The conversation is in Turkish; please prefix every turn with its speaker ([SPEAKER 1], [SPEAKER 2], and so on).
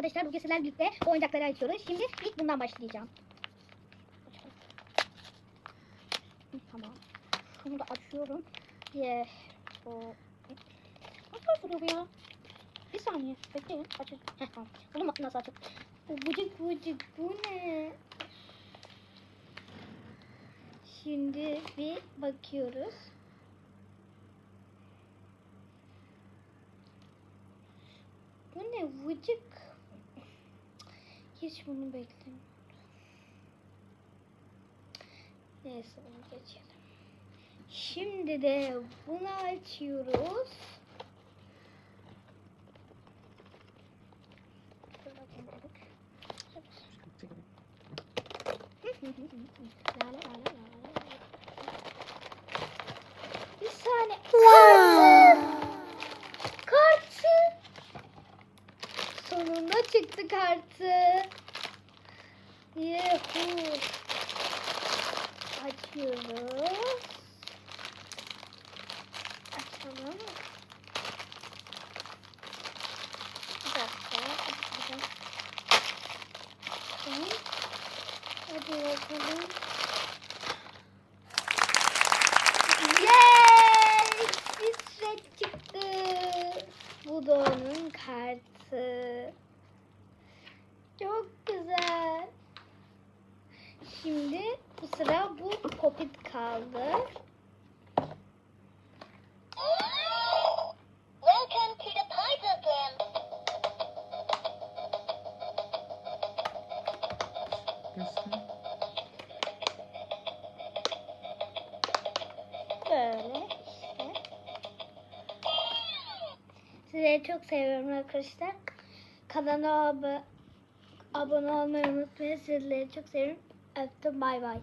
[SPEAKER 1] arkadaşlar bugün sizlerle birlikte oyuncakları açıyoruz. Şimdi ilk bundan başlayacağım. Tamam. Şunu da açıyorum. O... Nasıl açılıyor bu ya? Bir saniye. Bekleyin. Açın. Heh tamam. Bunu nasıl açık. Vıcık vıcık bu ne? Şimdi bir bakıyoruz. Bu ne vıcık? Hiç bunu beklemiyordum. Neyse bunu geçelim. Şimdi de bunu açıyoruz. La la çıktı kartı. Yuhu. Açıyoruz. Açalım. Bir dakika. Bir. Tamam. Hadi bakalım. Yay! Titret çıktı. Bu da onun kartı. Çok güzel. Şimdi bu sıra bu popit kaldı.
[SPEAKER 2] Welcome to the Piper Game.
[SPEAKER 3] Göster.
[SPEAKER 1] Böyle işte. Sizleri çok seviyorum arkadaşlar. Kanala ab- abone olmayı unutmayın. Sizleri çok seviyorum. after bye bye.